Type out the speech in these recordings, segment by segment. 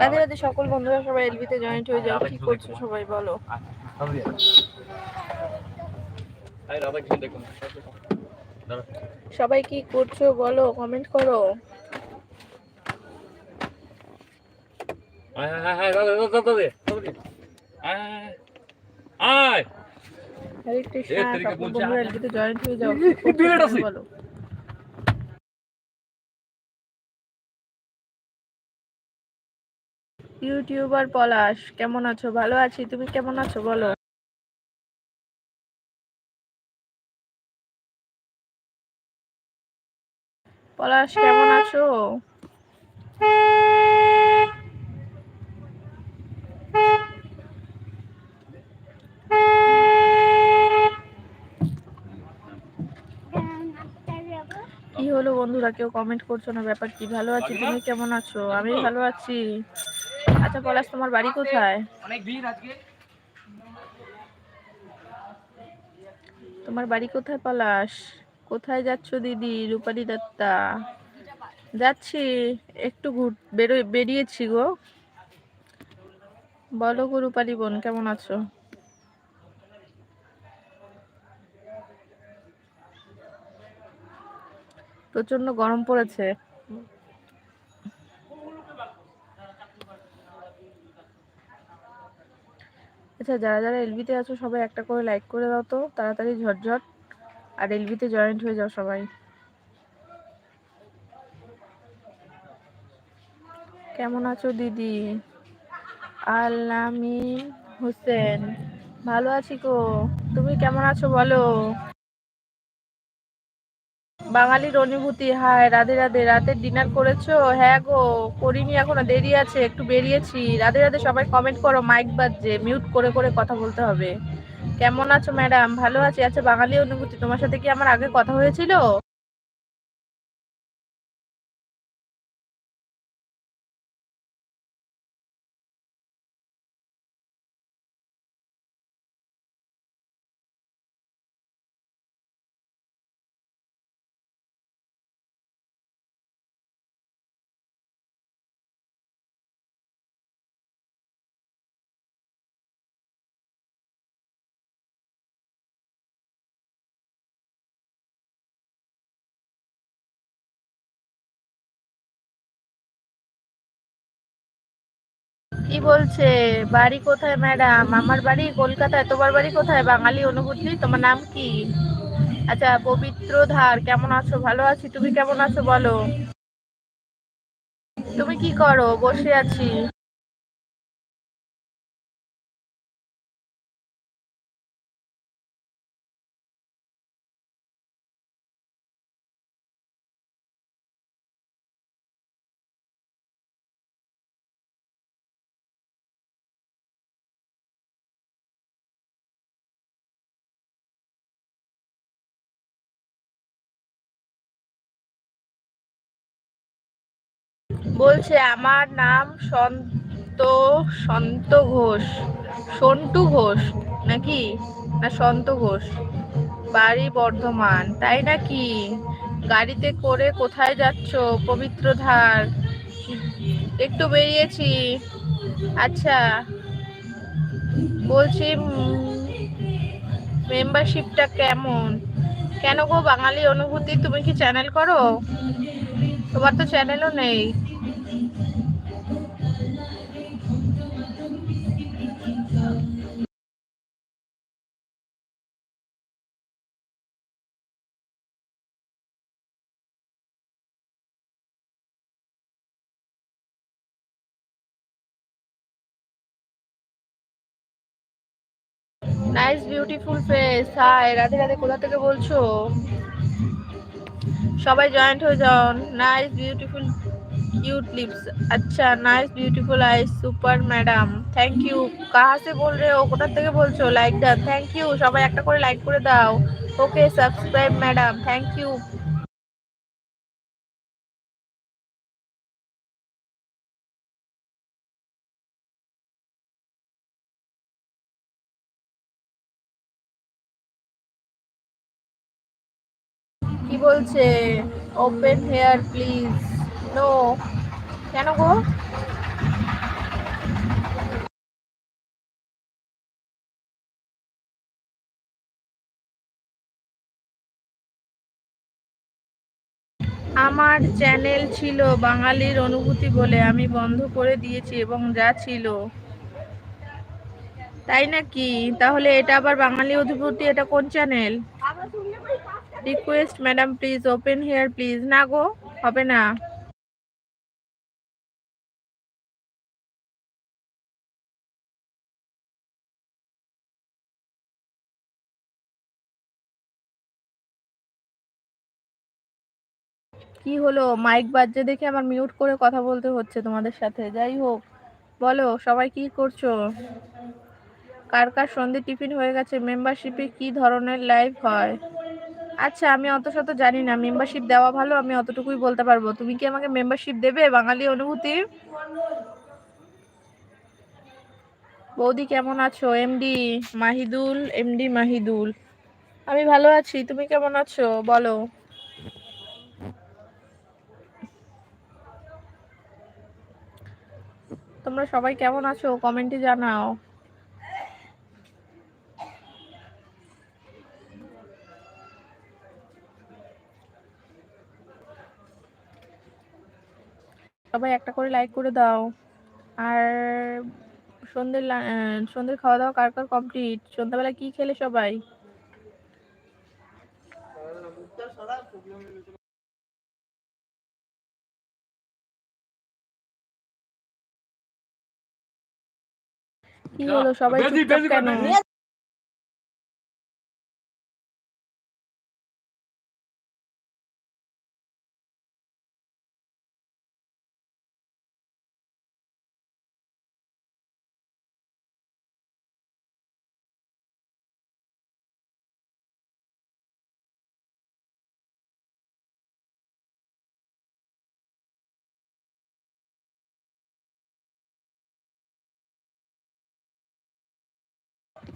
রাধে রাধে সকল বন্ধুরা সবাই এলবিতে জয়েন্ট হয়ে যাও। কি করছ সবাই বলো? সবাই কি করছ বলো কমেন্ট করো। হরে কৃষ্ণ বন্ধুরা এলবিতে জয়েন্ট হয়ে যাও। বলো। ইউটিউবার পলাশ, কেমন আছো? ভালো আছি, তুমি কেমন আছো? বলো। পলাশ, কেমন আছো? কি হলো বন্ধুরা? কেউ কমেন্ট করছ না? ব্যাপার কি? ভালো আছি? তুমি কেমন আছো? আমি ভালো আছি। আচ্ছা পলাশ তোমার বাড়ি কোথায়? অনেক ভিড় আজকে। তোমার বাড়ি কোথায় পলাশ? কোথায় যাচ্ছ দিদি রূপালী দত্তা? যাচ্ছি একটু ঘুর বেরো বেরিয়েছি গো। বলো গো রূপালী বোন কেমন আছো? প্রচণ্ড গরম পড়েছে। আচ্ছা যারা যারা এলবিতে আছো, সবাই একটা করে লাইক করে দাও তো। তাড়াতাড়ি ঝটঝট। আর এলবিতে জয়েন্ট হয়ে যাও সবাই। কেমন আছো দিদি? আলামিন হোসেন। ভালো আছি গো। তুমি কেমন আছো বলো? বাঙালির অনুভূতি, হায়, রাধে রাধে, রাতের ডিনার করেছ? হ্যাঁ গো, করিনি, এখনও দেরি আছে, একটু বেরিয়েছি। রাধে রাধে, সবাই কমেন্ট করো মাইক বাজছে মিউট করে করে কথা বলতে হবে। কেমন আছো ম্যাডাম ভালো আছি? আচ্ছা বাঙালি অনুভূতি, তোমার সাথে কি আমার আগে কথা হয়েছিল? কি বলছে? বাড়ি কোথায়, ম্যাডাম? আমার বাড়ি কলকাতায়, তোমার বাড়ি কোথায়? বাঙালি অনুভূতি, তোমার নাম কি? আচ্ছা পবিত্র ধার, কেমন আছো? ভালো আছি, তুমি কেমন আছো বলো? তুমি কি করো? বসে আছি। বলছে, আমার নাম সন্ত সন্ত ঘোষ, সন্টু ঘোষ, নাকি? না, সন্ত ঘোষ। বাড়ি বর্ধমান, তাই নাকি? গাড়িতে করে কোথায় যাচ্ছ, পবিত্র ধার? একটু বেরিয়েছি। আচ্ছা। বলছি মেম্বারশিপটা কেমন? কেন গো, বাঙালি অনুভূতি, তুমি কি চ্যানেল করো? তোমার তো চ্যানেলও নেই। Nice beautiful face hi Radhe Radhe কোথা থেকে বলছো? সবাই জয়েন্ট হয়ে যাও নাইস বিউটিফুল क्यूट लिप्स अच्छा nice beautiful eyes super madam thank you কাহা সে বল রে ও কোথা থেকে বলছো লাইক দাও থ্যাংক ইউ সবাই একটা করে লাইক করে দাও okay subscribe madam thank you বলছে ওপেন হেয়ার প্লিজ নো কেন গো? আমার চ্যানেল ছিল বাঙালির অনুভূতি বলে আমি বন্ধ করে দিয়েছি এবং যা ছিল। তাই নাকি? তাহলে এটা আবার বাঙালি অনুভূতি, এটা কোন channel request madam please open hair please না গো, হবে না। কি হলো? মাইক বাজছে দেখে আমার মিউট করে কথা বলতে হচ্ছে তোমাদের সাথে। যাই হোক, বলো, সবাই কি করছ? কার কার সন্ধে টিফিন হয়ে গেছে? মেম্বারশিপে কি ধরনের লাইভ হয়? আচ্ছা আমি অত শত জানি না। মেম্বারশিপ দেওয়া ভালো, আমি অতটুকুই বলতে পারব। তুমি কি আমাকে মেম্বারশিপ দেবে, বাঙালি অনুভূতি? বৌদি, কেমন আছো? MD Mahidul MD Mahidul. আমি ভালো আছি, তুমি কেমন আছো? বলো। তোমরা সবাই কেমন আছো? কমেন্টে জানাও। সবাই একটা করে লাইক করে দাও। আর সন্ধ্যের সন্ধ্যের খাওয়া দাওয়া কার কার কমপ্লিট সন্ধ্যাবেলা কি খেলে সবাই? কি হলো সবাই চুপচাপ কেন?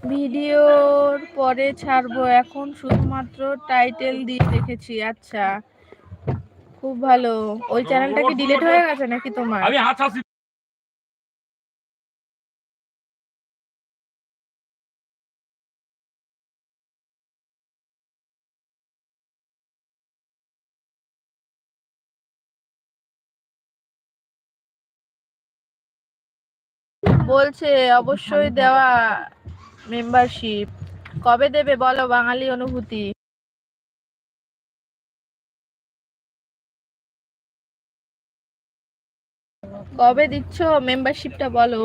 ভিডিওর পরে ছাড়বো। এখন শুধুমাত্র টাইটেল দিয়ে রেখেছি আচ্ছা খুব ভালো। ওই চ্যানেলটা কি ডিলিট হয়ে গেছে নাকি তোমার? আমি হাত বলছে অবশ্যই দেওয়া মেম্বারশিপ কবে দেবে বলো বাঙালি অনুভূতি? কবে দিচ্ছ মেম্বারশিপটা বলো?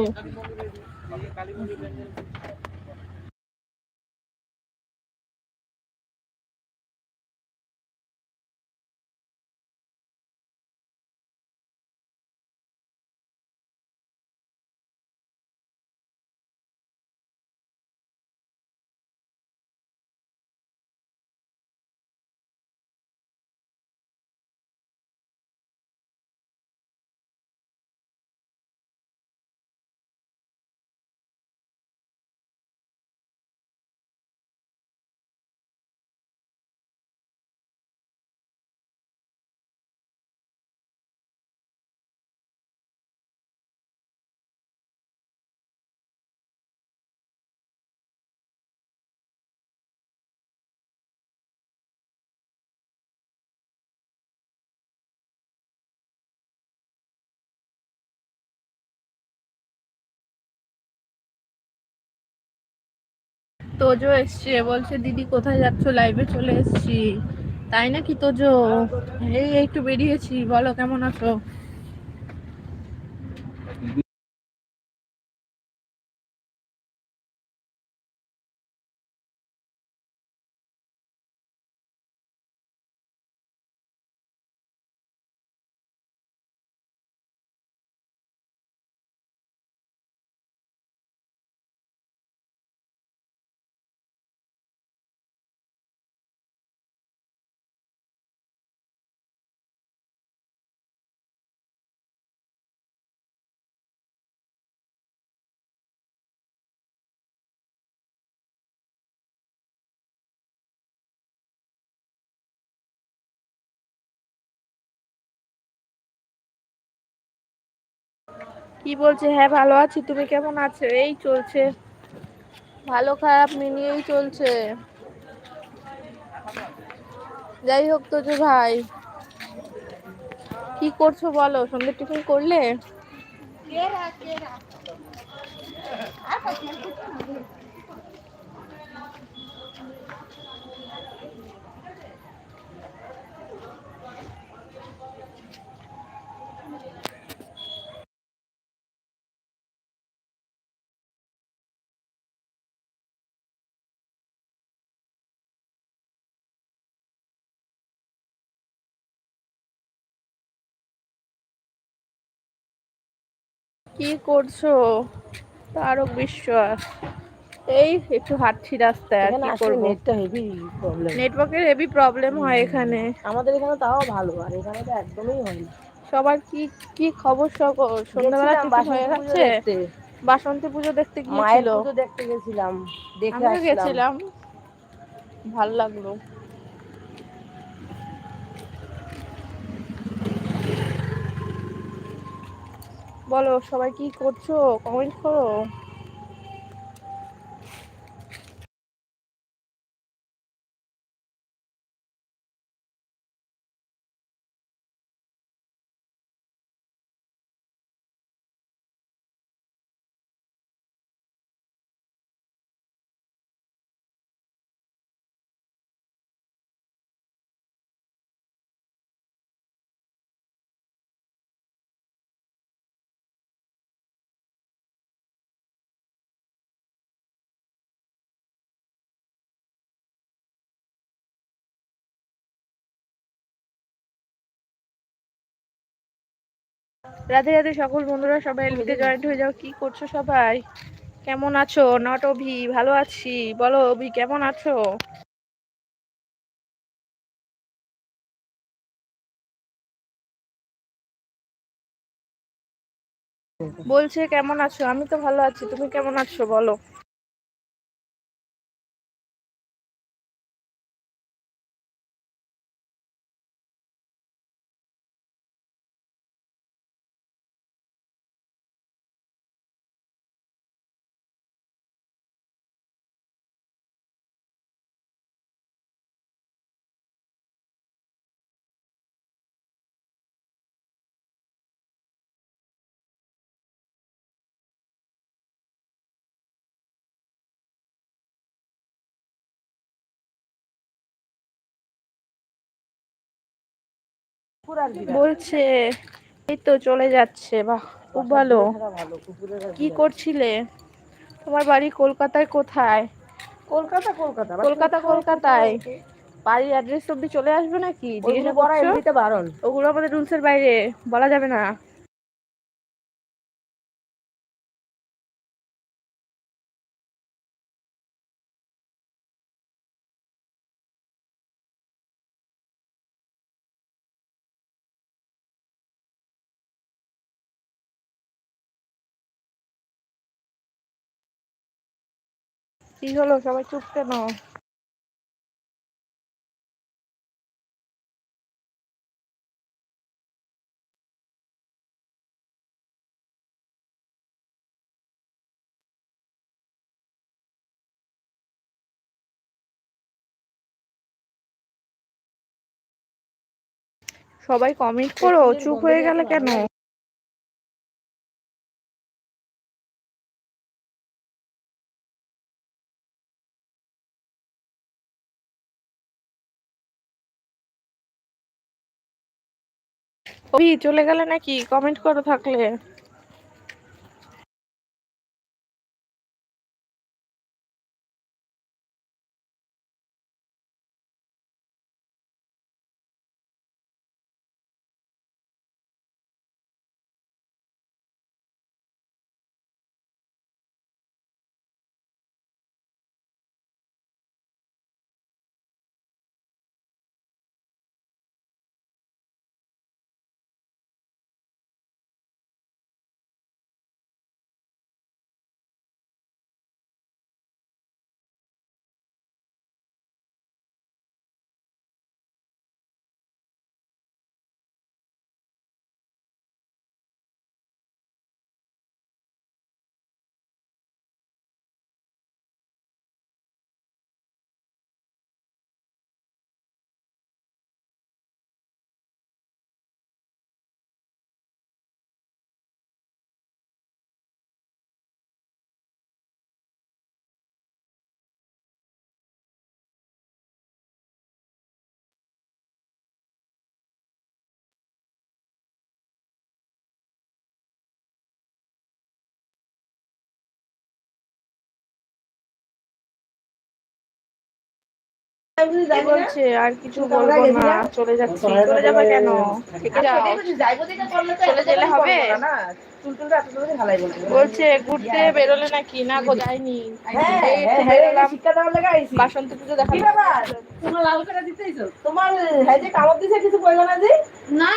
তোজো এসছে, বলছে, দিদি, কোথায় যাচ্ছ? লাইভে চলে এসছি। তাই নাকি তোজো? এই একটু বেরিয়েছি, বলো, কেমন আছো? কি বলছে? হ্যাঁ ভালো আছি। তুমি কেমন আছো? এই চলছে। ভালো, খারাপ মিলিয়েই চলছে। যাই হোক তো যে ভাই। কি করছ বলো? সন্ধ্যে টিফিন করলে? কি করছ? তারক বিশ্বাস এই একটু হাঁটছি রাস্তায় আর কি করব? নেটটা হেভি প্রবলেম নেটওয়ার্কের হেভি প্রবলেম হয় এখানে। আমাদের এখানে তাও ভালো আর এখানে তো একদমই হয় না। সবার কি কি খবর সকল সন্ধ্যাবেলা টিফিন হয়ে বাসন্তী পুজো গেছে? দেখতে। বাসন্তী পুজো দেখতে মায়ের পুজো দেখতে গেছিলাম দেখে আসলাম। গেছিলাম। ভালো লাগল। বলো সবাই কি করছ? কমেন্ট করো। রাধে রাধে সকল বন্ধুরা, সবাই এলবিতে জয়েন্ট হয়ে যাও। কি করছ সবাই? কেমন আছো? নট অভি ভালো আছি। বলো অভি কেমন আছো? বলছে কেমন আছো? আমি তো ভালো আছি, তুমি কেমন আছো? বলো। বলছে এই তো চলে যাচ্ছে বাহ খুব ভালো। কি করছিলে? তোমার বাড়ি কলকাতায় কোথায়? কলকাতা কলকাতা কলকাতা কলকাতায়। বাড়ির অ্যাড্রেস অব্দি চলে আসবে নাকি? জিজ্ঞাসা করা এমনিতে বারণ। ওগুলো আমাদের রুলসের বাইরে বলা যাবে না। কি হলো? সবাই চুপ কেন? সবাই কমেন্ট করো চুপ হয়ে গেলে কেন? ওই চলে গেলে নাকি কমেন্ট করো থাকলে। কি বলছে আর কিছু বলব না। চলে যাচ্ছি। চলে যাবে। কেন? থেকে যাও চলে গেলে হবে। বলছে ঘুরতে বেরোলে নাকি? না গো যাইনি। এই একটু বেরোলাম বাসন্তী পুজো দেখা তোমার হ্যাঁ যে কামড় দিছে কিছু বলল না যে? না।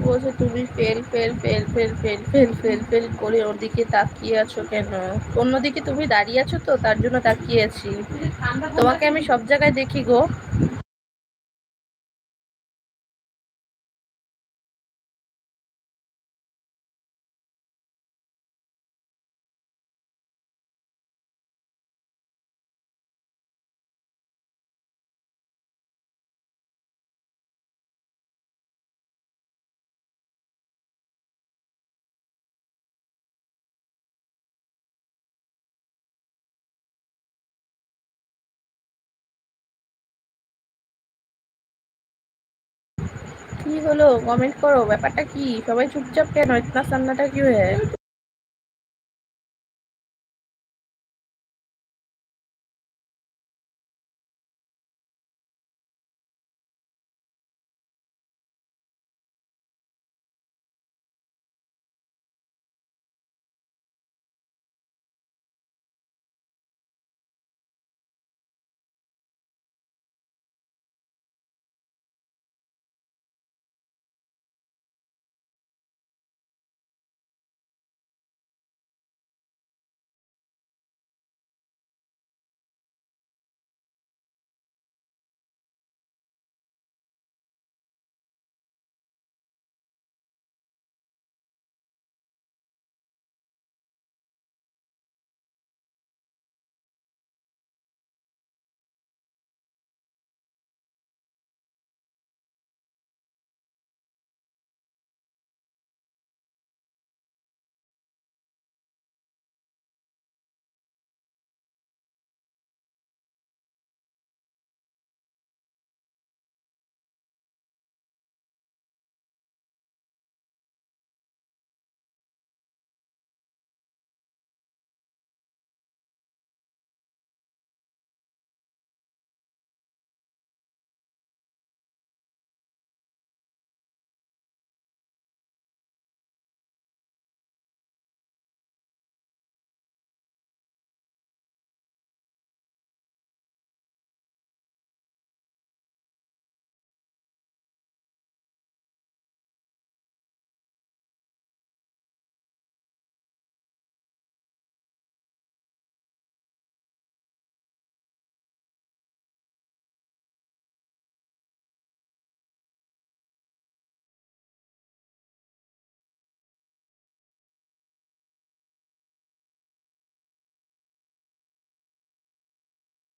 বলছে তুমি fail fail fail fail fail fail fail fail করে ওর দিকে তাকিয়ে আছো কেন? অন্যদিকে তুমি দাঁড়িয়ে আছো তো, তার জন্য তাকিয়ে আছি। তোমাকে আমি সব জায়গায় দেখি গো। কি হলো? কমেন্ট করো। ব্যাপারটা কি? সবাই চুপচাপ কেন? ইতনা সান্নাটা কি হয়ে?